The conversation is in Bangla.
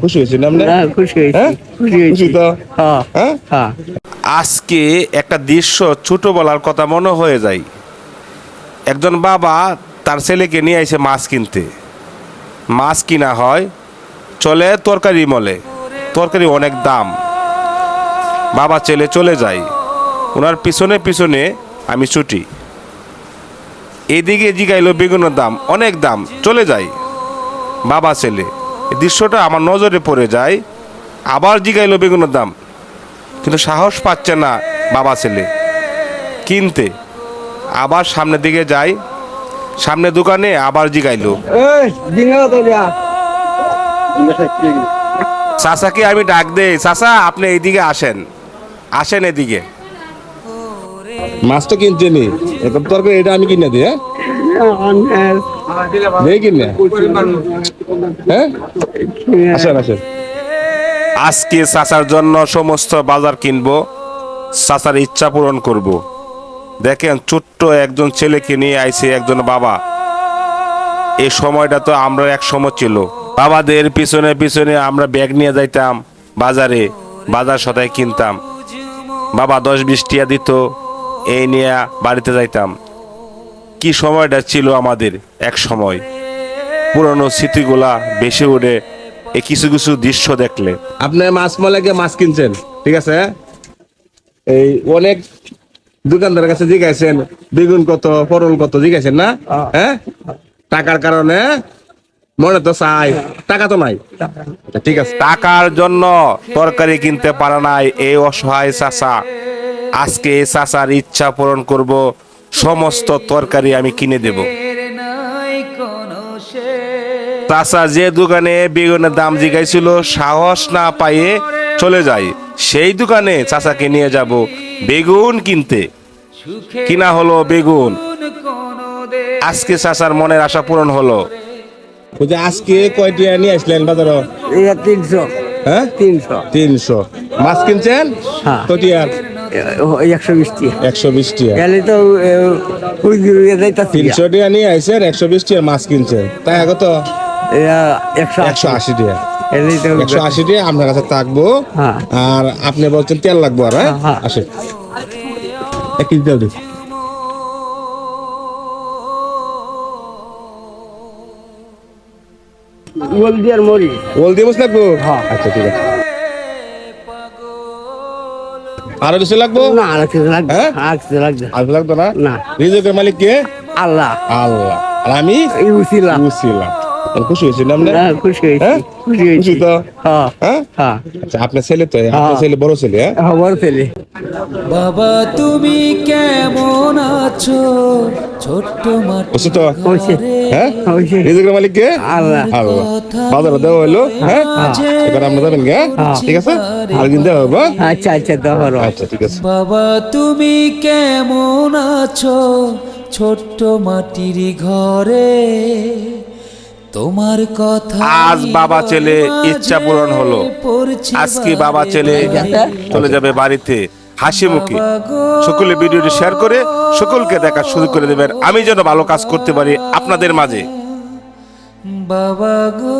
খুশি হ্যাঁ খুশি হয়েছি হ্যাঁ? খুশি হয়েছি। তো? হ্যাঁ আজকে একটা দৃশ্য ছোটবেলার কথা মনে হয়ে যায়। একজন বাবা তার ছেলেকে নিয়ে আইছে মাছ কিনতে। মাছ কিনা হয় চলে তরকারি মলে। তরকারি অনেক দাম। বাবা ছেলে চলে যায়। ওনার পিছনে পিছনে আমি ছুটি। এদিকে জিগাইলো বেগুনের দাম অনেক দাম চলে যাই বাবা ছেলে। দৃশ্যটা আমার নজরে পড়ে যায়। আবার জিগাইলো বেগুনের দাম। কিন্তু সাহস পাচ্ছে না বাবা ছেলে। কিনতে। আবার সামনের দিকে যাই সামনে দোকানে আবার জিগাইলো। চাচাকে আমি ডাক দেই? চাচা আপনি এইদিকে আসেন। আসেন এদিকে। মাছ তো কিনছে নি। এখন তরকারি এটা আমি কিনে দিই হ্যাঁ? দিয়ে হ্যাঁ? আসেন আসেন। আজকে চাচার জন্য সমস্ত বাজার কিনবো চাচার ইচ্ছা পূরণ করব। দেখেন ছোট্ট একজন ছেলেকে নিয়ে আইছে একজন বাবা। এই সময়টা তো আমরা এক সময় ছিল। বাবাদের পিছনে পিছনে আমরা ব্যাগ নিয়ে যাইতাম বাজারে বাজার সদায় কিনতাম। বাবা দশ বিশ টিয়া দিত এই নিয়ে বাড়িতে যাইতাম। কি সময়টা ছিল আমাদের এক সময়? পুরনো স্মৃতিগুলা বেশি উঠে এই কিছু কিছু দৃশ্য দেখলে। আপনি মাছ মলে গিয়ে মাছ কিনছেন ঠিক আছে? এই অনেক দোকানদারের কাছে জিজ্ঞাসেন বেগুন কত পটল কত জিজ্ঞাসেন না? হ্যাঁ? টাকার কারণে? মনে তো চাই টাকা তো নাই। ঠিক আছে। টাকার জন্য তরকারি কিনতে পারে নাই এই অসহায় চাচা। আজকে এই চাচার ইচ্ছা পূরণ করব সমস্ত তরকারি আমি কিনে দেব। চাচা যে দোকানে বেগুনের দাম জিগাইছিল সাহস না পাইয়ে চলে যায়। সেই দোকানে চাচাকে নিয়ে যাব বেগুন কিনতে। কিনা হলো বেগুন। আজকে চাচার মনের আশা পূরণ হলো। যে আজকে কয়টিয়া নিয়ে আসলেন বাজার? তিনশো। হ্যাঁ? তিনশো। তিনশো। মাছ কিনছেন? হ্যাঁ। কটিয়ার একশো বিশটি একশো বিশ টিয়া। তো তিনশো টিয়া নিয়ে আইসেন একশো বিশ টিয়ার মাছ কিনছেন তাই কত একশো একশো আশি টিয়া। একশো আশি টিয়া আপনার কাছে থাকব। হ্যাঁ। আর আপনি বলছেন তেল লাগবো আর। আসে। এক কেজি তেল দিন। হলদি আর মরি ওল দিয়ে বসে হ্যাঁ। আচ্ছা ঠিক আছে। আরও কিছু লাগবো? না আর কিছু লাগবে হ্যাঁ? আর কিছু লাগবে। আর লাগতো না? না। রিজেকের মালিক কে? আল্লাহ। আল্লাহ। আর আমি? ইউছিলাম বুঝছিলাম খুশি হয়েছি না হ্যাঁ খুশি হয়েছি। হ্যাঁ? খুশি হয়েছি। তো? হ্যাঁ হ্যাঁ? হ্যাঁ। আচ্ছা আপনার ছেলে তো আপনার হ্যাঁ। ছেলে বড় ছেলে হ্যাঁ বড় ছেলে। বাবা তুমি কেমন আছো ছোট্ট মাটি তো হ্যাঁ হয়েছে মালিক কে আল্লাহ। আল্লাহ। বাজারে দেওয়া হলো হ্যাঁ? এবার আমরা যাবেন গে? ঠিক আছে? আরেকদিন দেওয়া হবে হ্যাঁ? আচ্ছা আচ্ছা দহর আচ্ছা ঠিক আছে। বাবা তুমি কেমন আছো? ছোট্ট মাটির ঘরে। তোমার কথা আজ বাবা ছেলে ইচ্ছা পূরণ হলো। আজকে বাবা ছেলে চলে যাবে বাড়িতে। হাসি মুখে। সকলে ভিডিওটি শেয়ার করে সকলকে দেখার শুরু করে দেবেন। আমি যেন ভালো কাজ করতে পারি আপনাদের মাঝে। বাবা গো।